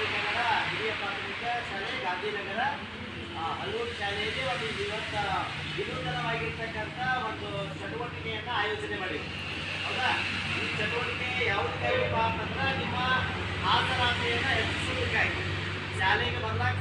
ಗಾಂಧಿನಗರ ಹಿರಿಯ ಪ್ರಾಥಮಿಕ ಶಾಲೆ, ಗಾಂಧಿನಗರ. ಹಲೂರು ಶಾಲೆಯಲ್ಲಿ ಒಂದು ಇವತ್ತು ವಿನೂತನವಾಗಿರ್ತಕ್ಕಂಥ ಒಂದು ಚಟುವಟಿಕೆಯನ್ನು ಆಯೋಜನೆ ಮಾಡಿದೆ ಹೌದಾ? ಈ ಚಟುವಟಿಕೆ ಯಾವುದಕ್ಕಾಗಿಪ್ಪ ಅಂತಂದ್ರೆ ನಿಮ್ಮ ಹಾಜರಾತಿಯನ್ನು ಹೆಚ್ಚಿಸುವುದಕ್ಕಾಗಿ ಶಾಲೆಗೆ ಬರ್ಲಾಕ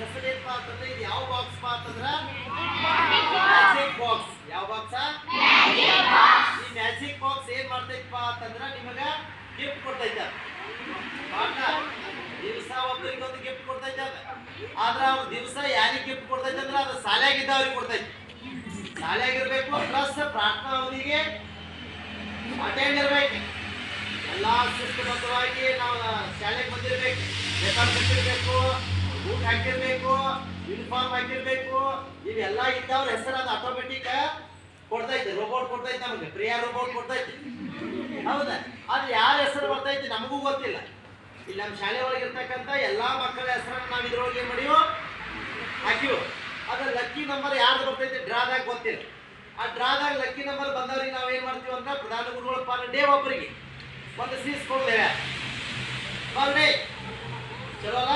ಹೆಸರು ಏನಪ್ಪ ಅಂತಂದ್ರೆ ಇದು ಯಾವ ಬಾಕ್ಸ್ ಅಂತಂದ್ರೆ? ಮ್ಯಾಜಿಕ್ ಬಾಕ್ಸ್ ಯಾವ ಬಾಕ್ಸ್ ಈ ಮ್ಯಾಜಿಕ್ ಬಾಕ್ಸ್ ಏನ್ ಮಾಡ್ತೈತಪ್ಪ ಅಂತಂದ್ರೆ ನಿಮಗೆ ಗಿಫ್ಟ್ ಕೊಡ್ತೈತೆ. ದಿವಸ ಒಬ್ಬರಿಗೆ ಒಂದು ಗಿಫ್ಟ್ ಕೊಡ್ತೈತೆ ಆದ್ರೆ ಅವ್ರು ದಿವಸ ಯಾರಿಗೆ ಗಿಫ್ಟ್ ಕೊಡ್ತೈತೆ ಅಂದ್ರೆ ಅದು ಶಾಲೆಯಾಗಿದ್ದವ್ರಿಗೆ ಕೊಡ್ತೈತಿ. ಶಾಲೆಯಾಗಿರ್ಬೇಕು ಪ್ಲಸ್ ಪ್ರಾರ್ಥನಾ ಅವರಿಗೆ ಅಟೆಂಡ್ ಇರ್ಬೇಕು. ಎಲ್ಲ ಶಿಸ್ತುಬದ್ಧವಾಗಿ ನಾವು ಶಾಲೆಗೆ ಬಂದಿರ್ಬೇಕು. ಕಟ್ಟಿರ್ಬೇಕು ಬೂಟ್ ಹಾಕಿರ್ಬೇಕು ಯೂನಿಫಾರ್ಮ್ ಹಾಕಿರ್ಬೇಕು, ಇವೆಲ್ಲ ಇದ್ದವ್ರ ಹೆಸರು ಅದು ಆಟೋಮೆಟಿಕ್ ಕೊಡ್ತೈತೆ ರೋಬೋಟ್ ಕೊಡ್ತೈತೆ ನಮಗೆ, ಪ್ರಿಯಾ ರೋಬೋಟ್ ಕೊಡ್ತೈತೆ. ಹೌದಾ? ಅದು ಯಾರ ಹೆಸರು ಬರ್ತೈತೆ ನಮಗೂ ಗೊತ್ತಿಲ್ಲ. ಇಲ್ಲಿ ನಮ್ಮ ಶಾಲೆ ಒಳಗೆ ಇರ್ತಕ್ಕಂಥ ಎಲ್ಲ ಮಕ್ಕಳ ಹೆಸರನ್ನು ನಾವು ಇದ್ರೊಳಗೆ ಏನು ಮಾಡಿವು, ಹಾಕಿವು. ಅದ್ರ ಲಕ್ಕಿ ನಂಬರ್ ಯಾರ್ದು ಬರ್ತೈತೆ ಡ್ರಾದಾಗ ಗೊತ್ತಿಲ್ಲ. ಆ ಡ್ರಾದಾಗ ಲಕ್ಕಿ ನಂಬರ್ ಬಂದವ್ರಿಗೆ ನಾವು ಏನು ಮಾಡ್ತೀವಿ ಅಂದ್ರೆ ಪ್ರಧಾನ ಗುರುಗಳ ಪರ್ ಡೇ ಒಬ್ಬರಿಗೆ ಒಂದು ಸೀಸ್ ಕೊಡ್ತೇವೆ. ಪರ್ ಡೇ ಚಲೋ ಅಲ್ಲ?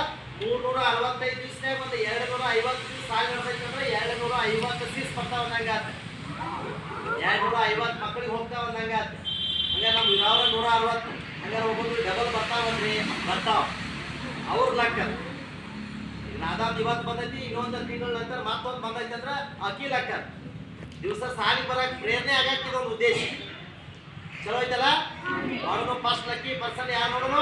ಮೂರ್ನೂರ ಅರವತ್ತೈದು ದಿವಸ ಮತ್ತೆ ಎರಡು ನೂರ ಐವತ್ತು ದಿವಸ ಆಗಿರ್ಬೇಕಂದ್ರೆ ಎರಡು ನೂರ ಐವತ್ತು ಸೀಸ್ ಬರ್ತಾವ ನಂಗಾತ ಎರಡು ನೂರ ಐವತ್ತು ಮಕ್ಕಳಿಗೆ ಹೋಗ್ತಾವ ನಂಗಾತ ಹಂಗ ನಮ್ಮ ಇರೋರ ನೂರ ಅರವತ್ತು ಹಂಗಾರೆ ಒಬ್ಬೊಬ್ರು ಡಬಲ್ ಬರ್ತಾವಲ್ರಿ ಬರ್ತಾವ. ಅವ್ರ ಲೆಕ್ಕ ನಾದಾದ್ ಇವತ್ತು ಬಂದೈತಿ, ಇನ್ನೊಂದು ತಿಂಗಳ ನಂತರ ಮತ್ತೊಂದು ಬಂದೈತಿ ಅಂದ್ರೆ ಅಕ್ಕಿ ಲೆಕ್ಕ ದಿವಸ ಸಾಲಿ ಬರಕ್ಕೆ ಪ್ರೇರಣೆ ಆಗಕ್ಕೆ ಇದೊಂದು ಉದ್ದೇಶ. ಚಲೋ ಐತಲ್ಲ? ಅವ್ರನ್ನು ಫಸ್ಟ್ ಲಕ್ಕಿ ಪರ್ಸನ್ ಯಾರು ನೋಡೋಣ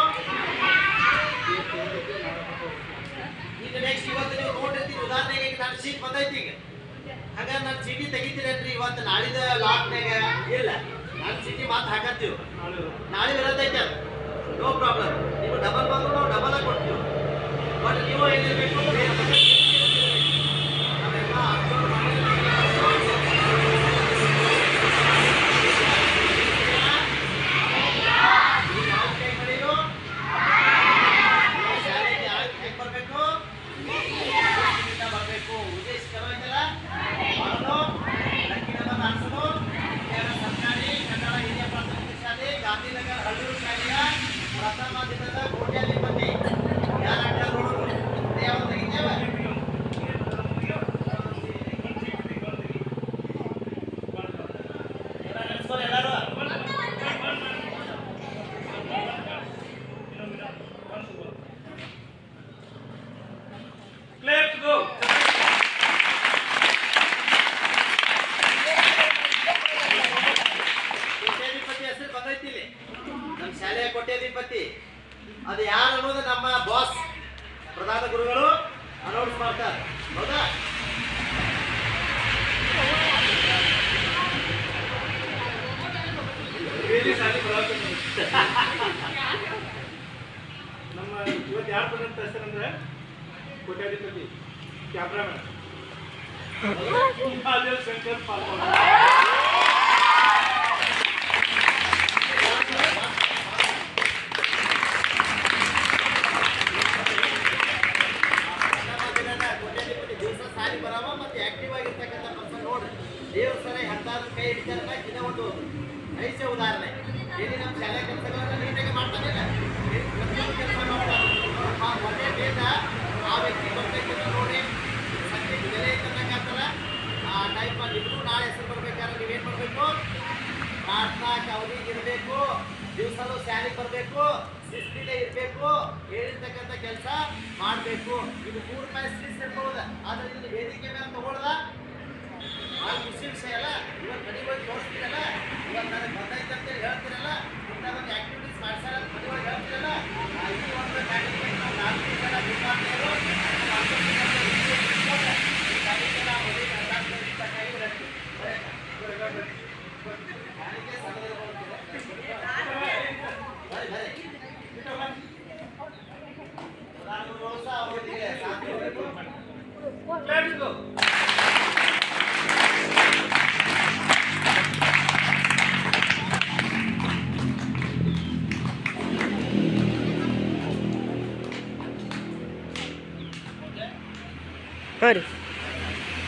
ಈಗ ನೆಕ್ಸ್ಟ್ ಇವತ್ತು ನೀವು ನೋಡಿರ್ತೀರಿ ಸೀಟ್ ಬಂದೈತಿ ಈಗ. ಹಂಗ ನನ್ನ ಚೀಟಿ ತೆಗಿತೀರೇನ್ರಿ? ಇವತ್ತು ನಾಳಿದ ಲಾಕ್ನಾಗ ಇಲ್ಲ. ನನ್ನ ಚೀಟಿ ಮಾತು ಹಾಕತ್ತೀವಿ. ನಾಳೆ ಇರತೈತೆ ಅದು. ನೋ ಪ್ರಾಬ್ಲಮ್ ನೀವು ಡಬಲ್ ಬಂದ್ರು ನಾವು ಡಬಲ್ ಆಗಿ ಕೊಡ್ತೀವಿ. ಬಟ್ ನೀವು ಏನಿರಬೇಕು ಬೇರೆ ಬಗ್ಗೆ ನಾವೆಲ್ಲ ಅಬ್ಸರ್ವ್ ನೀವು ಯಾವ ಕೈ ಮಾಡಿರೋ ಶಾಲೆಗೆ ಯಾಕೆ ಹೆಂಗ್ ಬರ್ಬೇಕು ಶಿಸ್ತಿನಿಂದ ಬರ್ಬೇಕು ಉದ್ದೇಶ ಚಲೋ ಐತಲ್ಲ ಮಾಡೋದು ಲಕ್ಕಿ ನಂಬರ್ ಹಾಕ್ಸೋದು ಕೇರಳ ಸರ್ಕಾರಿ ಕನ್ನಡ ಹಿರಿಯ ಪ್ರಾಥಮಿಕ ಶಾಲೆ ಗಾಂಧಿನಗರ ಹಳ್ಳೂರು ಶಾಲೆಯ ಪ್ರಥಮ ದಿನದ ಕೋಟ್ಯಾಧಿಪತಿ ಯಾರ ಅಡ್ಡ ನೋಡೋದು ಯಾವ ತೆಗಿತೇವೆ ಎಲ್ಲರೂ Let's go. ಕೋಟ್ಯಾಧಿಪತಿ ಹೆಸರು ಬಂದೈತಿ ಇಲ್ಲಿ ನಮ್ಮ ಶಾಲೆಯ ಕೋಟ್ಯಾಧಿಪತಿ ಅದು ಯಾರು ಅನ್ನೋದು ನಮ್ಮ ಬಾಸ್ ಪ್ರಧಾನ ಗುರುಗಳು ಅನೌನ್ಸ್ ಮಾಡ್ತಾರೆ. ಹೌದಾ? ನಮ್ಮ ಇವತ್ತು ಯಾರು ಬಂದಂತ ಹೆಸರಂದ್ರೆ ಕೋಟ್ಯಾಧಿಪತಿ. ಕ್ಯಾಮ್ರಾಮನ್. ಶಂಕರ್ ಪಾಲ್ಗೊಂಡ ಸರ ಎಂತಾದ್ರೂ ಕೈ ಹಿಡಿತಾರಲ್ಲ ಇದ ಒಂದು ನೈಜ ಉದಾಹರಣೆ. ಇಲ್ಲಿ ನಮ್ಮ ಶಾಲೆ ಕೆಲಸಗಳನ್ನ ನೀಟಾಗಿ ಮಾಡ್ತಾನೆ ಪ್ರತಿಯೊಂದು ಕೆಲಸ ಆ ಒಂದೇ ಡೇಟ ಆ ವ್ಯಕ್ತಿ ಬರ್ತೈತೆ ಅಂತ ನೋಡಿ ಸದ್ಯಕ್ಕೆ ಬೆಲೆ ಆ ಟೈಪ್ ನಿಮಗೂ ನಾಳೆ ಹೆಸರು ಬರ್ಬೇಕಾದ್ರೆ ನೀವೇನು ಮಾಡಬೇಕು? ಪ್ರಾರ್ಥನಾ ಅವಧಿಗೆ ಇರಬೇಕು, ದಿವಸನೂ ಸ್ಯಾಲಿಗೆ ಬರಬೇಕು ಶಿಸ್ತಿನೇ ಇರಬೇಕು, ಹೇಳಿರ್ತಕ್ಕಂಥ ಕೆಲಸ ಮಾಡಬೇಕು. ಇದು ಮೂರು ರೂಪಾಯಿ ಶಿಸ್ತು ಇರ್ಬೋದು ಆದ್ರೆ ಇಲ್ಲಿ ವೇದಿಕೆ ಮೇಲೆ ತಗೊಳ್ದ ಭಾಳ ಖುಷಿ ವಿಷಯ ಅಲ್ಲ ಇವತ್ತು ಮನೆಗೆ ಹೋಗಿ ತೋರಿಸ್ತೀರಲ್ಲ ಇವತ್ತು ನನಗೆ ಬಂದೈತೆ ಅಂತೇಳಿ ಹೇಳ್ತೀರಲ್ಲ ಇಂಥ ಒಂದು ಆಕ್ಟಿವಿಟೀಸ್ ಮಾಡ್ಸಾರ ಅಂತ ಮನೆ ಒಳಗೆ ಹೇಳ್ತೀರಲ್ಲ ಆ ಈ ಒಂದು ಕಾರ್ಯಕ್ರಮ ನಾವು ನಾಲ್ಕು ಜನ ವಿದ್ಯಾರ್ಥಿಗಳು ನಮ್ಮ ಹತ್ತೊಂಬತ್ತು ಜನ ವಿದ್ಯಾರ್ಥಿಗಳು ಇಟ್ಕೊಂಡು ಈ ಕಾರ್ಯಕ್ರಮ ಮೊದಲಿಗೆ ಹದಿನಾಲ್ಕು Hurry.